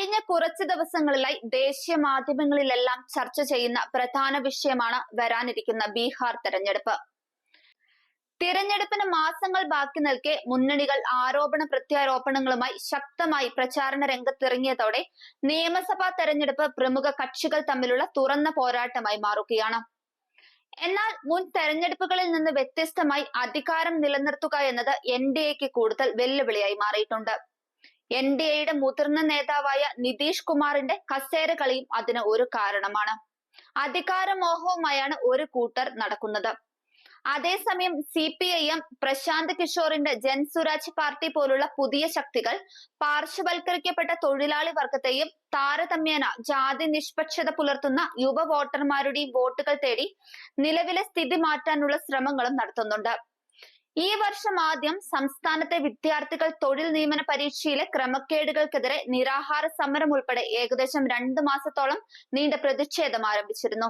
കഴിഞ്ഞ കുറച്ച് ദിവസങ്ങളിലായി ദേശീയ മാധ്യമങ്ങളിലെല്ലാം ചർച്ച ചെയ്യുന്ന പ്രധാന വിഷയമാണ് വരാനിരിക്കുന്ന ബീഹാർ തെരഞ്ഞെടുപ്പ്. തിരഞ്ഞെടുപ്പിന് മാസങ്ങൾ ബാക്കി നിൽക്കെ മുന്നണികൾ ആരോപണ പ്രത്യാരോപണങ്ങളുമായി ശക്തമായി പ്രചാരണ രംഗത്തിറങ്ങിയതോടെ നിയമസഭാ തെരഞ്ഞെടുപ്പ് പ്രമുഖ കക്ഷികൾ തമ്മിലുള്ള തുറന്ന പോരാട്ടമായി മാറുകയാണ്. എന്നാൽ മുൻ തെരഞ്ഞെടുപ്പുകളിൽ നിന്ന് വ്യത്യസ്തമായി അധികാരം നിലനിർത്തുക എന്നത് എൻ ഡി എക്ക് കൂടുതൽ വെല്ലുവിളിയായി മാറിയിട്ടുണ്ട്. എൻ ഡി എയുടെ മുതിർന്ന നേതാവായ നിതീഷ് കുമാറിന്റെ കസേര കളിയും അതിന് ഒരു കാരണമാണ്. അധികാരമോഹവുമായാണ് ഒരു കൂട്ടർ നടക്കുന്നത്. അതേസമയം C P I M Prashant കിഷോറിന്റെ Jan Suraaj party പോലുള്ള പുതിയ ശക്തികൾ പാർശ്വവൽക്കരിക്കപ്പെട്ട തൊഴിലാളി വർഗത്തെയും താരതമ്യേന ജാതി നിഷ്പക്ഷത പുലർത്തുന്ന യുവ വോട്ടർമാരുടെയും വോട്ടുകൾ തേടി നിലവിലെ സ്ഥിതി മാറ്റാനുള്ള ശ്രമങ്ങളും നടത്തുന്നുണ്ട്. ഈ വർഷം ആദ്യം സംസ്ഥാനത്തെ വിദ്യാർത്ഥികൾ തൊഴിൽ നിയമന പരീക്ഷയിലെ ക്രമക്കേടുകൾക്കെതിരെ നിരാഹാര സമരം ഉൾപ്പെടെ ഏകദേശം രണ്ട് മാസത്തോളം നീണ്ട പ്രതിഷേധം ആരംഭിച്ചിരുന്നു.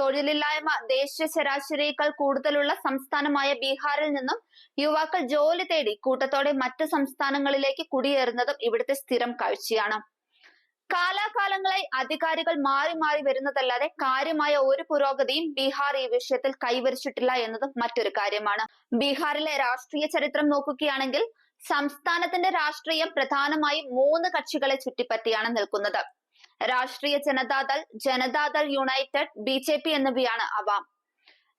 തൊഴിലില്ലായ്മ ദേശീയ ശരാശരിയേക്കാൾ കൂടുതലുള്ള സംസ്ഥാനമായ ബീഹാറിൽ നിന്നും യുവാക്കൾ ജോലി തേടി കൂട്ടത്തോടെ മറ്റ് സംസ്ഥാനങ്ങളിലേക്ക് കുടിയേറുന്നതും ഇവിടുത്തെ സ്ഥിരം കാഴ്ചയാണ്. കാലാകാലങ്ങളായി അധികാരികൾ മാറി മാറി വരുന്നതല്ലാതെ കാര്യമായ ഒരു പുരോഗതിയും ബീഹാർ ഈ വിഷയത്തിൽ കൈവരിച്ചിട്ടില്ല എന്നതും മറ്റൊരു കാര്യമാണ്. ബീഹാറിലെ രാഷ്ട്രീയ ചരിത്രം നോക്കുകയാണെങ്കിൽ സംസ്ഥാനത്തിന്റെ രാഷ്ട്രീയം പ്രധാനമായും മൂന്ന് കക്ഷികളെ ചുറ്റിപ്പറ്റിയാണ് നിൽക്കുന്നത്. Rashtriya Janata Dal Janata Dal united B J P എന്നിവയാണ് അവ.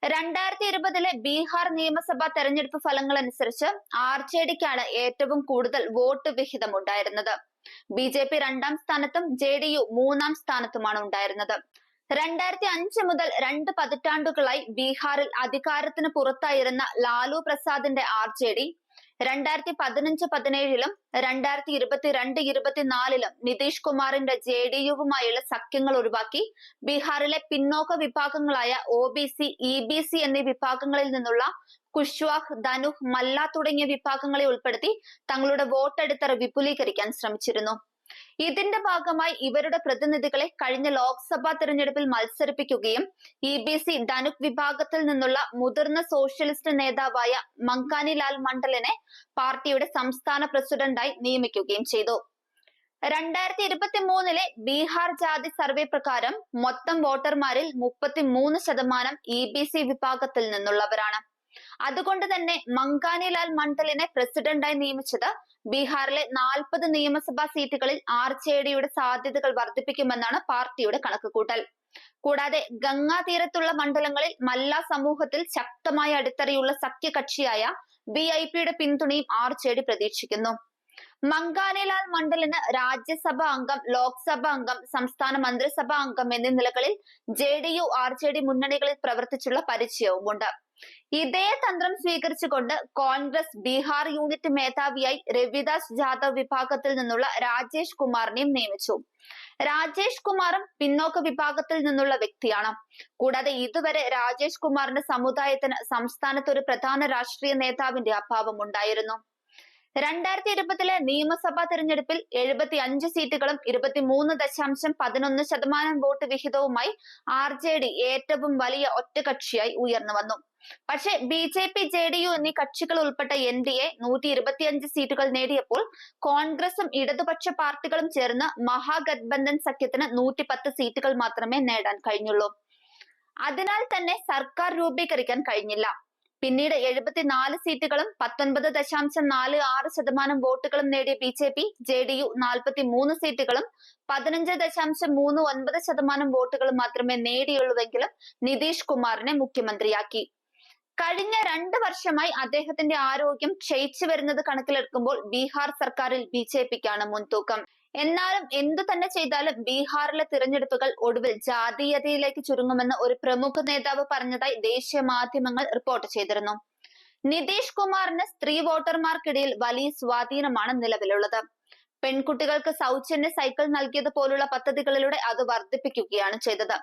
രണ്ടായിരത്തി ഇരുപതിലെ ബീഹാർ നിയമസഭാ തെരഞ്ഞെടുപ്പ് ഫലങ്ങൾ അനുസരിച്ച് ആർ ജെ ഡിക്കാണ് ഏറ്റവും കൂടുതൽ വോട്ട് വിഹിതം ഉണ്ടായിരുന്നത് ബി ജെ പി രണ്ടാം സ്ഥാനത്തും ജെ ഡി യു മൂന്നാം സ്ഥാനത്തുമാണ് ഉണ്ടായിരുന്നത്. രണ്ടായിരത്തി അഞ്ച് മുതൽ രണ്ട് പതിറ്റാണ്ടുകളായി ബീഹാറിൽ അധികാരത്തിന് പുറത്തായിരുന്ന ലാലു പ്രസാദിന്റെ ആർ ജെ ഡി രണ്ടായിരത്തി പതിനഞ്ച് പതിനേഴിലും രണ്ടായിരത്തി ഇരുപത്തിരണ്ട് ഇരുപത്തിനാലിലും നിതീഷ് കുമാറിന്റെ ജെ ഡി യുവുമായുള്ള സഖ്യങ്ങൾ ഒഴിവാക്കി. ബീഹാറിലെ പിന്നോക്ക വിഭാഗങ്ങളായ O B C E B C എന്നീ വിഭാഗങ്ങളിൽ നിന്നുള്ള കുഷ്വാഹ് ധനുഹ് മല്ല തുടങ്ങിയ വിഭാഗങ്ങളെ ഉൾപ്പെടുത്തി തങ്ങളുടെ വോട്ടെടുത്തറ വിപുലീകരിക്കാൻ ശ്രമിച്ചിരുന്നു. ഇതിന്റെ ഭാഗമായി ഇവരുടെ പ്രതിനിധികളെ കഴിഞ്ഞ ലോക്സഭാ തെരഞ്ഞെടുപ്പിൽ മത്സരിപ്പിക്കുകയും ഇ ബി സി ധനുക് വിഭാഗത്തിൽ നിന്നുള്ള മുതിർന്ന സോഷ്യലിസ്റ്റ് നേതാവായ മങ്കാനിലാൽ മണ്ഡലിനെ പാർട്ടിയുടെ സംസ്ഥാന പ്രസിഡന്റായി നിയമിക്കുകയും ചെയ്തു. രണ്ടായിരത്തി ഇരുപത്തി മൂന്നിലെ ബീഹാർ ജാതി സർവേ പ്രകാരം മൊത്തം വോട്ടർമാരിൽ മുപ്പത്തി മൂന്ന് ശതമാനം ഇ ബി സി വിഭാഗത്തിൽ നിന്നുള്ളവരാണ്. അതുകൊണ്ട് തന്നെ മങ്കാനിലാൽ മണ്ഡലിനെ പ്രസിഡന്റായി നിയമിച്ചത് ബീഹാറിലെ നാൽപ്പത് നിയമസഭാ സീറ്റുകളിൽ ആർ ജെ ഡിയുടെ സാധ്യതകൾ വർദ്ധിപ്പിക്കുമെന്നാണ് പാർട്ടിയുടെ കണക്കുകൂട്ടൽ. കൂടാതെ ഗംഗാ തീരത്തുള്ള മണ്ഡലങ്ങളിൽ മല്ല സമൂഹത്തിൽ ശക്തമായ അടിത്തറയുള്ള സഖ്യകക്ഷിയായ ബി ഐ പിയുടെ പിന്തുണയും ആർ ജെ ഡി പ്രതീക്ഷിക്കുന്നു. മങ്കാനിലാൽ മണ്ഡലിന് രാജ്യസഭാ അംഗം ലോക്സഭാ അംഗം സംസ്ഥാന മന്ത്രിസഭാ അംഗം എന്നീ നിലകളിൽ J D U R J D മുന്നണികളിൽ പ്രവർത്തിച്ചുള്ള പരിചയവുമുണ്ട്. ഇതേ തന്ത്രം സ്വീകരിച്ചുകൊണ്ട് കോൺഗ്രസ് ബീഹാർ യൂണിറ്റ് മേധാവിയായി രവിദാസ് ജാദവ് വിഭാഗത്തിൽ നിന്നുള്ള രാജേഷ് കുമാറിനെയും നിയമിച്ചു. രാജേഷ് കുമാറും പിന്നോക്ക വിഭാഗത്തിൽ നിന്നുള്ള വ്യക്തിയാണ്. കൂടാതെ ഇതുവരെ രാജേഷ് കുമാറിന്റെ സമുദായത്തിന് സംസ്ഥാനത്ത് ഒരു പ്രധാന രാഷ്ട്രീയ നേതാവിന്റെ അഭാവം ഉണ്ടായിരുന്നു. രണ്ടായിരത്തി ഇരുപത്തിലെ നിയമസഭാ തെരഞ്ഞെടുപ്പിൽ എഴുപത്തി അഞ്ച് സീറ്റുകളും ഇരുപത്തിമൂന്ന് ദശാംശം പതിനൊന്ന് ശതമാനം വോട്ട് വിഹിതവുമായി ആർ ജെ ഡി ഏറ്റവും വലിയ ഒറ്റകക്ഷിയായി ഉയർന്നു വന്നു. പക്ഷെ B J P J D U എന്നീ കക്ഷികൾ ഉൾപ്പെട്ട എൻ ഡി എ നൂറ്റി ഇരുപത്തിയഞ്ച് സീറ്റുകൾ നേടിയപ്പോൾ കോൺഗ്രസും ഇടതുപക്ഷ പാർട്ടികളും ചേർന്ന് മഹാഗത്ബന്ധൻ സഖ്യത്തിന് നൂറ്റി പത്ത് സീറ്റുകൾ മാത്രമേ നേടാൻ കഴിഞ്ഞുള്ളൂ. അതിനാൽ തന്നെ സർക്കാർ രൂപീകരിക്കാൻ കഴിഞ്ഞില്ല. പിന്നീട് എഴുപത്തിനാല് സീറ്റുകളും പത്തൊൻപത് ദശാംശം നാല് ആറ് ശതമാനം വോട്ടുകളും നേടിയ B J P J D U നാൽപ്പത്തി മൂന്ന് സീറ്റുകളും പതിനഞ്ച് ദശാംശം മൂന്ന് ഒൻപത് ശതമാനം വോട്ടുകളും മാത്രമേ നേടിയുള്ളൂവെങ്കിലും നിതീഷ് കുമാറിനെ മുഖ്യമന്ത്രിയാക്കി. കഴിഞ്ഞ രണ്ട് വർഷമായി അദ്ദേഹത്തിന്റെ ആരോഗ്യം ക്ഷയിച്ചു വരുന്നത് കണക്കിലെടുക്കുമ്പോൾ ബീഹാർ സർക്കാരിൽ ബി ജെ പിക്കാണ് മുൻതൂക്കം. എന്നാലും എന്തു തന്നെ ചെയ്താലും ബീഹാറിലെ തിരഞ്ഞെടുപ്പുകൾ ഒടുവിൽ ജാതീയതയിലേക്ക് ചുരുങ്ങുമെന്ന് ഒരു പ്രമുഖ നേതാവ് പറഞ്ഞതായി ദേശീയ മാധ്യമങ്ങൾ റിപ്പോർട്ട് ചെയ്തിരുന്നു. നിതീഷ് കുമാറിന് സ്ത്രീ വോട്ടർമാർക്കിടയിൽ വലിയ സ്വാധീനമാണ് നിലവിലുള്ളത്. പെൺകുട്ടികൾക്ക് സൗജന്യ സൈക്കിൾ നൽകിയത് പോലുള്ള പദ്ധതികളിലൂടെ അത് വർദ്ധിപ്പിക്കുകയാണ് ചെയ്തത്.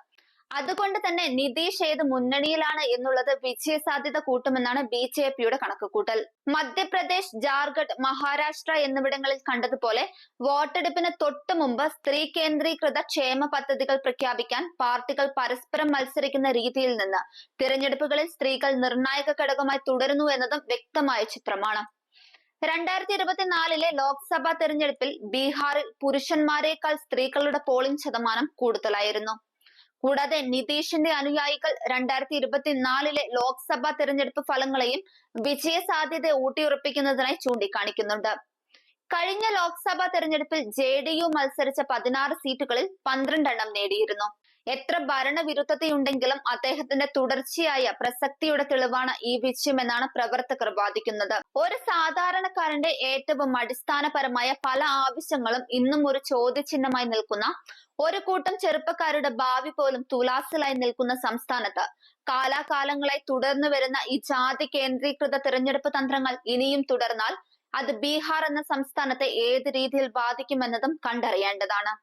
അതുകൊണ്ട് തന്നെ നിതീഷ് ഏത് മുന്നണിയിലാണ് എന്നുള്ളത് വിജയ സാധ്യത കൂട്ടുമെന്നാണ് ബി ജെ പിയുടെ കണക്കുകൂട്ടൽ. മധ്യപ്രദേശ് ജാർഖണ്ഡ് മഹാരാഷ്ട്ര എന്നിവിടങ്ങളിൽ കണ്ടതുപോലെ വോട്ടെടുപ്പിന് തൊട്ടു മുമ്പ് സ്ത്രീ കേന്ദ്രീകൃത ക്ഷേമ പദ്ധതികൾ പ്രഖ്യാപിക്കാൻ പാർട്ടികൾ പരസ്പരം മത്സരിക്കുന്ന രീതിയിൽ നിന്ന് തിരഞ്ഞെടുപ്പുകളിൽ സ്ത്രീകൾ നിർണായക ഘടകമായി തുടരുന്നു എന്നതും വ്യക്തമായ ചിത്രമാണ്. രണ്ടായിരത്തി ഇരുപത്തിനാലിലെ ലോക്സഭാ തെരഞ്ഞെടുപ്പിൽ ബീഹാറിൽ പുരുഷന്മാരെക്കാൾ സ്ത്രീകളുടെ പോളിംഗ് ശതമാനം കൂടുതലായിരുന്നു. കൂടാതെ നിതീഷിന്റെ അനുയായികൾ രണ്ടായിരത്തി ഇരുപത്തിനാലിലെ ലോക്സഭാ തെരഞ്ഞെടുപ്പ് ഫലങ്ങളെയും വിജയ സാധ്യത ഊട്ടിയുറപ്പിക്കുന്നതിനായി ചൂണ്ടിക്കാണിക്കുന്നുണ്ട്. കഴിഞ്ഞ ലോക്സഭാ തെരഞ്ഞെടുപ്പിൽ ജെ ഡി യു മത്സരിച്ച പതിനാറ് സീറ്റുകളിൽ പന്ത്രണ്ടെണ്ണം നേടിയിരുന്നു. എത്ര ഭരണവിരുദ്ധതയുണ്ടെങ്കിലും അദ്ദേഹത്തിന്റെ തുടർച്ചയായ പ്രസക്തിയുടെ തെളിവാണ് ഈ വിജയമെന്നാണ് പ്രവർത്തകർ വാദിക്കുന്നത്. ഒരു സാധാരണക്കാരന്റെ ഏറ്റവും അടിസ്ഥാനപരമായ പല ആവശ്യങ്ങളും ഇന്നും ഒരു ചോദ്യചിഹ്നമായി നിൽക്കുന്ന ഒരു കൂട്ടം ചെറുപ്പക്കാരുടെ ഭാവി പോലും തുലാസിലായി നിൽക്കുന്ന സംസ്ഥാനത്ത് കാലാകാലങ്ങളായി തുടർന്നു വരുന്ന ഈ ജാതി കേന്ദ്രീകൃത തെരഞ്ഞെടുപ്പ് തന്ത്രങ്ങൾ ഇനിയും തുടർന്നാൽ അത് ബീഹാർ എന്ന സംസ്ഥാനത്തെ ഏത് രീതിയിൽ ബാധിക്കുമെന്നതും കണ്ടറിയേണ്ടതാണ്.